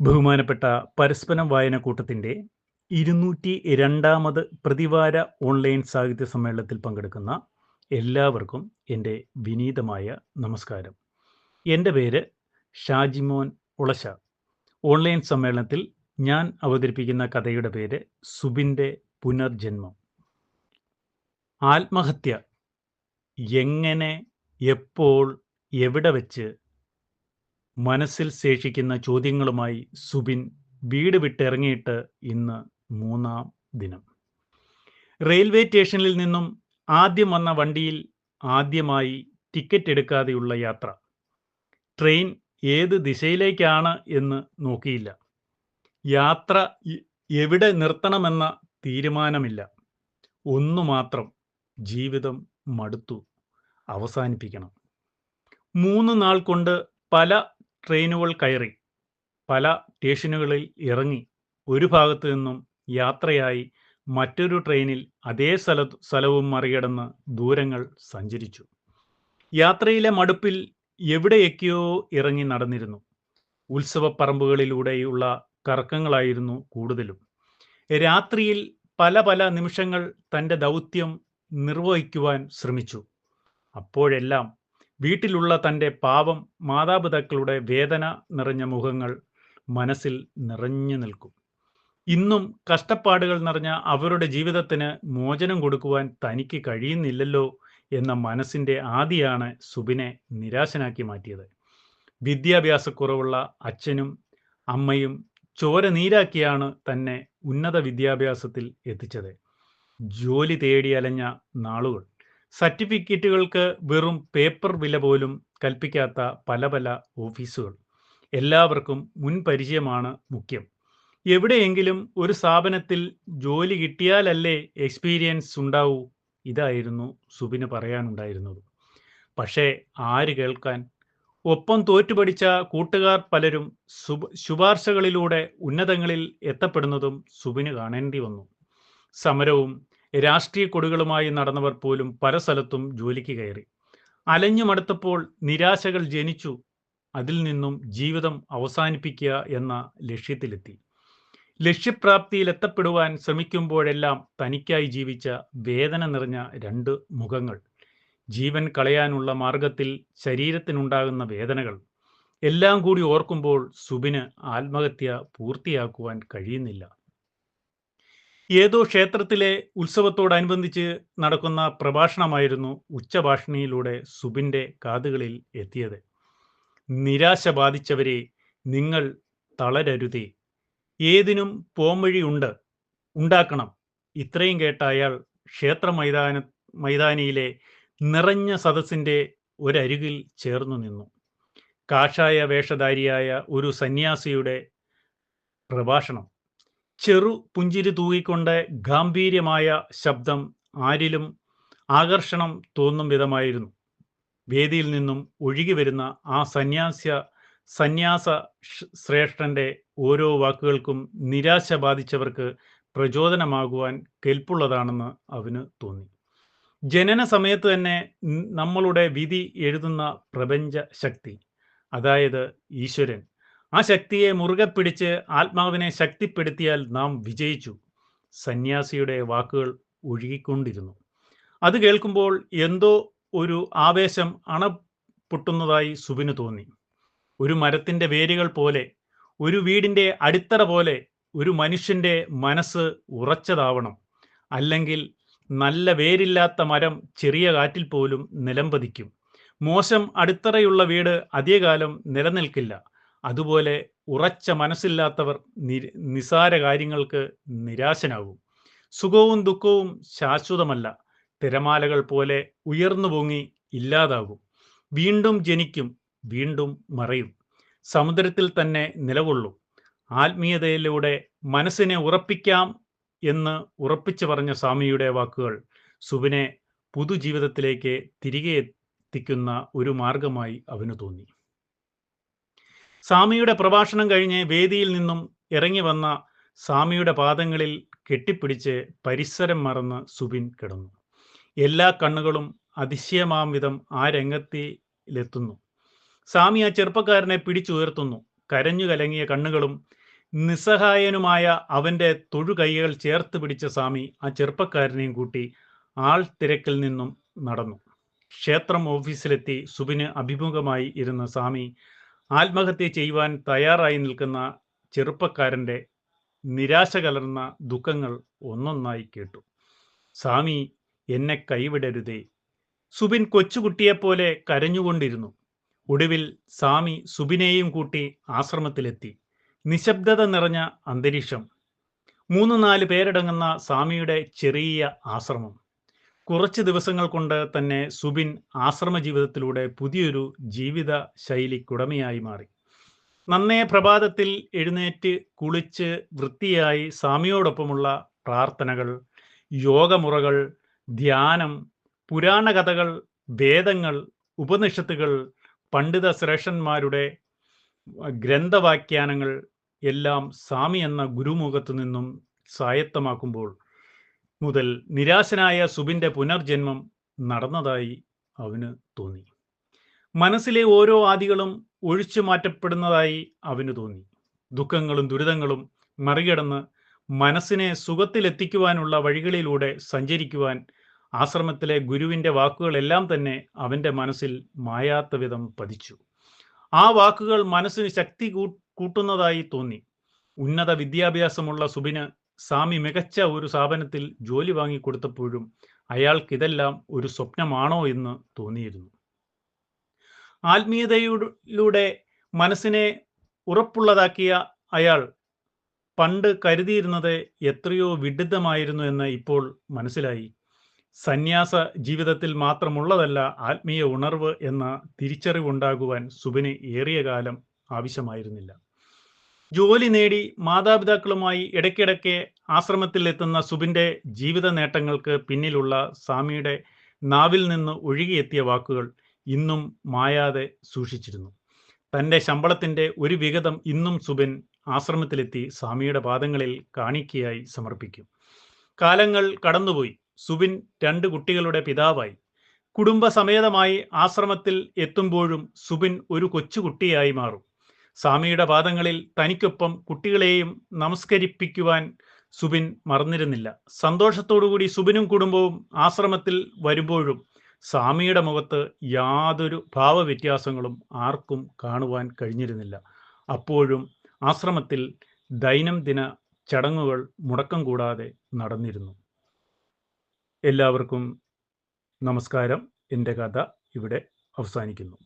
ബഹുമാനപ്പെട്ട പരസ്പരം വായനക്കൂട്ടത്തിന്റെ ഇരുന്നൂറ്റി രണ്ടാമത് പ്രതിവാര ഓൺലൈൻ സാഹിത്യ സമ്മേളനത്തിൽ പങ്കെടുക്കുന്ന എല്ലാവർക്കും എന്റെ വിനീതമായ നമസ്കാരം. എന്റെ പേര് ഷാജിമോൻ ഉളശ ഓൺലൈൻ സമ്മേളനത്തിൽ ഞാൻ അവതരിപ്പിക്കുന്ന കഥയുടെ പേര് സുബിന്റെ പുനർജന്മം. ആത്മഹത്യ എങ്ങനെ എപ്പോൾ എവിടെ വെച്ച് മനസ്സിൽ ശേഷിക്കുന്ന ചോദ്യങ്ങളുമായി സുബിൻ വീട് വിട്ടിറങ്ങിയിട്ട് ഇന്ന് മൂന്നാം ദിനം. റെയിൽവേ സ്റ്റേഷനിൽ നിന്നും ആദ്യം വന്ന വണ്ടിയിൽ ആദ്യമായി ടിക്കറ്റ് എടുക്കാതെയുള്ള യാത്ര. ട്രെയിൻ ഏത് ദിശയിലേക്കാണ് എന്ന് നോക്കിയില്ല. യാത്ര എവിടെ നിർത്തണമെന്ന തീരുമാനമില്ല. ഒന്നു മാത്രം ജീവിതം മടുത്തു. അവസാനിപ്പിക്കണം. മൂന്ന് നാൾ കൊണ്ട് പല ട്രെയിനുകൾ കയറി പല സ്റ്റേഷനുകളിൽ ഇറങ്ങി ഒരു ഭാഗത്തു നിന്നും യാത്രയായി മറ്റൊരു ട്രെയിനിൽ അതേ സ്ഥല സ്ഥലവും മറികടന്ന് ദൂരങ്ങൾ സഞ്ചരിച്ചു. യാത്രയിലെ മടുപ്പിൽ എവിടെയൊക്കെയോ ഇറങ്ങി നടന്നിരുന്നു. ഉത്സവപ്പറമ്പുകളിലൂടെയുള്ള കറക്കങ്ങളായിരുന്നു കൂടുതലും. രാത്രിയിൽ പല പല നിമിഷങ്ങൾ തന്റെ ദൗത്യം നിർവഹിക്കുവാൻ ശ്രമിച്ചു. അപ്പോഴെല്ലാം വീട്ടിലുള്ള തന്റെ പാവം മാതാപിതാക്കളുടെ വേദന നിറഞ്ഞ മുഖങ്ങൾ മനസ്സിൽ നിറഞ്ഞു നിൽക്കും. ഇന്നും കഷ്ടപ്പാടുകൾ നിറഞ്ഞ അവരുടെ ജീവിതത്തിന് മോചനം കൊടുക്കുവാൻ തനിക്ക് കഴിയുന്നില്ലല്ലോ എന്ന മനസ്സിന്റെ ആദിയാണ് സുബിനെ നിരാശനാക്കി മാറ്റിയത്. വിദ്യാഭ്യാസക്കുറവുള്ള അച്ഛനും അമ്മയും ചോര നീരാക്കിയാണ് തന്നെ ഉന്നത വിദ്യാഭ്യാസത്തിൽ എത്തിച്ചത്. ജോലി തേടി അലഞ്ഞ നാളുകൾ. സർട്ടിഫിക്കറ്റുകൾക്ക് വെറും പേപ്പർ വില പോലും കൽപ്പിക്കാത്ത പല പല ഓഫീസുകൾ. എല്ലാവർക്കും മുൻപരിചയമാണ് മുഖ്യം. എവിടെയെങ്കിലും ഒരു സ്ഥാപനത്തിൽ ജോലി കിട്ടിയാലല്ലേ എക്സ്പീരിയൻസ് ഉണ്ടാവൂ? ഇതായിരുന്നു സുബിന് പറയാനുണ്ടായിരുന്നത്. പക്ഷേ ആര് കേൾക്കാൻ? ഒപ്പം തോറ്റുപഠിച്ച കൂട്ടുകാർ പലരും ശുപാർശകളിലൂടെ ഉന്നതങ്ങളിൽ എത്തപ്പെടുന്നതും സുബിന് കാണേണ്ടി വന്നു. സമരവും രാഷ്ട്രീയ കൊടികളുമായി നടന്നവർ പോലും പല സ്ഥലത്തും ജോലിക്ക് കയറി. അലഞ്ഞു മടുത്തപ്പോൾ നിരാശകൾ ജനിച്ചു അതിൽ നിന്നും ജീവിതം അവസാനിപ്പിക്കുക എന്ന ലക്ഷ്യത്തിലെത്തി. ലക്ഷ്യപ്രാപ്തിയിൽ എത്തപ്പെടുവാൻ ശ്രമിക്കുമ്പോഴെല്ലാം തനിക്കായി ജീവിച്ച വേദന നിറഞ്ഞ രണ്ട് മുഖങ്ങൾ ജീവൻ കളയാനുള്ള മാർഗത്തിൽ ശരീരത്തിനുണ്ടാകുന്ന വേദനകൾ എല്ലാം കൂടി ഓർക്കുമ്പോൾ സുബിന് ആത്മഹത്യ പൂർത്തിയാക്കുവാൻ കഴിയുന്നില്ല. ഏതോ ക്ഷേത്രത്തിലെ ഉത്സവത്തോടനുബന്ധിച്ച് നടക്കുന്ന പ്രഭാഷണമായിരുന്നു ഉച്ചഭാഷണിയിലൂടെ സുബിന്റെ കാതുകളിൽ എത്തിയത്. നിരാശ ബാധിച്ചവരെ നിങ്ങൾ തളരരുതേ. ഏതിനും പോംവഴിയുണ്ട് ഉണ്ടാക്കണം. ഇത്രയും കേട്ട അയാൾ ക്ഷേത്ര മൈതാന മൈതാനിയിലെ നിറഞ്ഞ സദസ്സിന്റെ ഒരരികിൽ ചേർന്നു നിന്നു. കാഷായ വേഷധാരിയായ ഒരു സന്യാസിയുടെ പ്രഭാഷണം. ചെറു പുഞ്ചിരി തൂകിക്കൊണ്ട് ഗാംഭീര്യമായ ശബ്ദം ആരിലും ആകർഷണം തോന്നും വിധമായിരുന്നു. വേദിയിൽ നിന്നും ഒഴുകി വരുന്ന ആ സന്യാസ്യ സന്യാസ ശ്രേഷ്ഠന്റെ ഓരോ വാക്കുകൾക്കും നിരാശ ബാധിച്ചവർക്ക് പ്രചോദനമാകുവാൻ കെൽപ്പുള്ളതാണെന്ന് അവന് തോന്നി. ജനന സമയത്ത് തന്നെ നമ്മളുടെ വിധി എഴുതുന്ന പ്രപഞ്ച ശക്തി അതായത് ഈശ്വരൻ ആ ശക്തിയെ മുറുകെ പിടിച്ച് ആത്മാവിനെ ശക്തിപ്പെടുത്തിയാൽ നാം വിജയിച്ചു. സന്യാസിയുടെ വാക്കുകൾ ഒഴുകിക്കൊണ്ടിരുന്നു. അത് കേൾക്കുമ്പോൾ എന്തോ ഒരു ആവേശം അണപ്പൊട്ടുന്നതായി സുബിന് തോന്നി. ഒരു മരത്തിന്റെ വേരുകൾ പോലെ ഒരു വീടിന്റെ അടിത്തറ പോലെ ഒരു മനുഷ്യന്റെ മനസ്സ് ഉറച്ചതാവണം. അല്ലെങ്കിൽ നല്ല വേരില്ലാത്ത മരം ചെറിയ കാറ്റിൽ പോലും നിലംപതിക്കും മോശം അടിത്തറയുള്ള വീട് അധികകാലം നിലനിൽക്കില്ല. അതുപോലെ ഉറച്ച മനസ്സില്ലാത്തവർ നിസാര കാര്യങ്ങൾക്ക് നിരാശനാകും. സുഖവും ദുഃഖവും ശാശ്വതമല്ല. തിരമാലകൾ പോലെ ഉയർന്നു പൊങ്ങി ഇല്ലാതാകും. വീണ്ടും ജനിക്കും വീണ്ടും മറയും. സമുദ്രത്തിൽ തന്നെ നിലകൊള്ളും. ആത്മീയതയിലൂടെ മനസ്സിനെ ഉറപ്പിക്കാം എന്ന് ഉറപ്പിച്ചു പറഞ്ഞ സ്വാമിയുടെ വാക്കുകൾ സുബിനെ പുതുജീവിതത്തിലേക്ക് തിരികെ എത്തിക്കുന്ന ഒരു മാർഗമായി അവന് തോന്നി. സ്വാമിയുടെ പ്രഭാഷണം കഴിഞ്ഞ് വേദിയിൽ നിന്നും ഇറങ്ങി വന്ന സ്വാമിയുടെ പാദങ്ങളിൽ കെട്ടിപ്പിടിച്ച് പരിസരം മറന്ന് സുബിൻ കിടന്നു. എല്ലാ കണ്ണുകളും അതിശയമാം വിധം ആ രംഗത്തിലെത്തുന്നു. സ്വാമി ആ ചെറുപ്പക്കാരനെ പിടിച്ചുയർത്തുന്നു. കരഞ്ഞു കലങ്ങിയ കണ്ണുകളും നിസ്സഹായനുമായ അവന്റെ തൊഴുകൈകൾ ചേർത്ത് പിടിച്ച സ്വാമി ആ ചെറുപ്പക്കാരനെയും കൂട്ടി ആൾ തിരക്കിൽ നിന്നും നടന്നു. ക്ഷേത്രം ഓഫീസിലെത്തി സുബിന് അഭിമുഖമായി ഇരുന്ന സ്വാമി ആത്മഹത്യ ചെയ്യുവാൻ തയ്യാറായി നിൽക്കുന്ന ചെറുപ്പക്കാരന്റെ നിരാശ കലർന്ന ദുഃഖങ്ങൾ ഒന്നൊന്നായി കേട്ടു. സ്വാമി എന്നെ കൈവിടരുതേ. സുബിൻ കൊച്ചുകുട്ടിയെപ്പോലെ കരഞ്ഞുകൊണ്ടിരുന്നു. ഒടുവിൽ സ്വാമി സുബിനെയും കൂട്ടി ആശ്രമത്തിലെത്തി. നിശബ്ദത നിറഞ്ഞ അന്തരീക്ഷം. മൂന്ന് നാല് പേരടങ്ങുന്ന സ്വാമിയുടെ ചെറിയ ആശ്രമം. കുറച്ച് ദിവസങ്ങൾ കൊണ്ട് തന്നെ സുബിൻ ആശ്രമ ജീവിതത്തിലൂടെ പുതിയൊരു ജീവിത ശൈലിക്കുടമയായി മാറി. നന്നേ പ്രഭാതത്തിൽ എഴുന്നേറ്റ് കുളിച്ച് വൃത്തിയായി സ്വാമിയോടൊപ്പമുള്ള പ്രാർത്ഥനകൾ യോഗമുറകൾ ധ്യാനം പുരാണ കഥകൾ വേദങ്ങൾ ഉപനിഷത്തുകൾ പണ്ഡിത ശ്രേഷ്ഠന്മാരുടെ ഗ്രന്ഥവാഖ്യാനങ്ങൾ എല്ലാം സ്വാമി എന്ന ഗുരുമുഖത്തു നിന്നും സ്വായത്തമാക്കുമ്പോൾ മുതൽ നിരാശനായ സുബിന്റെ പുനർജന്മം നടന്നതായി അവന് തോന്നി. മനസ്സിലെ ഓരോ ആദികളും ഒഴിച്ചു മാറ്റപ്പെടുന്നതായി അവന് തോന്നി. ദുഃഖങ്ങളും ദുരിതങ്ങളും മറികടന്ന് മനസ്സിനെ സുഖത്തിലെത്തിക്കുവാനുള്ള വഴികളിലൂടെ സഞ്ചരിക്കുവാൻ ആശ്രമത്തിലെ ഗുരുവിന്റെ വാക്കുകളെല്ലാം തന്നെ അവന്റെ മനസ്സിൽ മായാത്ത വിധം പതിച്ചു. ആ വാക്കുകൾ മനസ്സിന് ശക്തി കൂട്ടുന്നതായി തോന്നി. ഉന്നത വിദ്യാഭ്യാസമുള്ള സുബിന് സ്വാമി മികച്ച ഒരു സ്ഥാപനത്തിൽ ജോലി വാങ്ങിക്കൊടുത്തപ്പോഴും അയാൾക്ക് ഇതെല്ലാം ഒരു സ്വപ്നമാണോ എന്ന് തോന്നിയിരുന്നു. ആത്മീയതയിലൂടെ മനസ്സിനെ ഉറപ്പുള്ളതാക്കിയ അയാൾ പണ്ട് കരുതിയിരുന്നത് എത്രയോ വിഡിതമായിരുന്നു എന്ന് ഇപ്പോൾ മനസ്സിലായി. സന്യാസ ജീവിതത്തിൽ മാത്രമുള്ളതല്ല ആത്മീയ ഉണർവ് എന്ന തിരിച്ചറിവുണ്ടാകുവാൻ സുബിന് ഏറിയ കാലം ആവശ്യമായിരുന്നില്ല. ജോലി നേടി മാതാപിതാക്കളുമായി ഇടയ്ക്കിടയ്ക്ക് ആശ്രമത്തിൽ എത്തുന്ന സുബിന്റെ ജീവിത നേട്ടങ്ങൾക്ക് പിന്നിലുള്ള സ്വാമിയുടെ നാവിൽ നിന്ന് ഒഴുകിയെത്തിയ വാക്കുകൾ ഇന്നും മായാതെ സൂക്ഷിച്ചിരുന്നു. തന്റെ ശമ്പളത്തിന്റെ ഒരു വിഗതം ഇന്നും സുബിൻ ആശ്രമത്തിലെത്തി സ്വാമിയുടെ പാദങ്ങളിൽ കാണിക്കയായി സമർപ്പിക്കും. കാലങ്ങൾ കടന്നുപോയി. സുബിൻ രണ്ട് കുട്ടികളുടെ പിതാവായി. കുടുംബസമേതമായി ആശ്രമത്തിൽ എത്തുമ്പോഴും സുബിൻ ഒരു കൊച്ചുകുട്ടിയായി മാറും. സ്വാമിയുടെ പാദങ്ങളിൽ തനിക്കൊപ്പം കുട്ടികളെയും നമസ്കരിപ്പിക്കുവാൻ സുബിൻ മറന്നിരുന്നില്ല. സന്തോഷത്തോടുകൂടി സുബിനും കുടുംബവും ആശ്രമത്തിൽ വരുമ്പോഴും സ്വാമിയുടെ മുഖത്ത് യാതൊരു ഭാവവ്യത്യാസങ്ങളും ആർക്കും കാണുവാൻ കഴിഞ്ഞിരുന്നില്ല. അപ്പോഴും ആശ്രമത്തിൽ ദൈനംദിന ചടങ്ങുകൾ മുടക്കം കൂടാതെ നടന്നിരുന്നു. എല്ലാവർക്കും നമസ്കാരം. എന്റെ കഥ ഇവിടെ അവസാനിക്കുന്നു.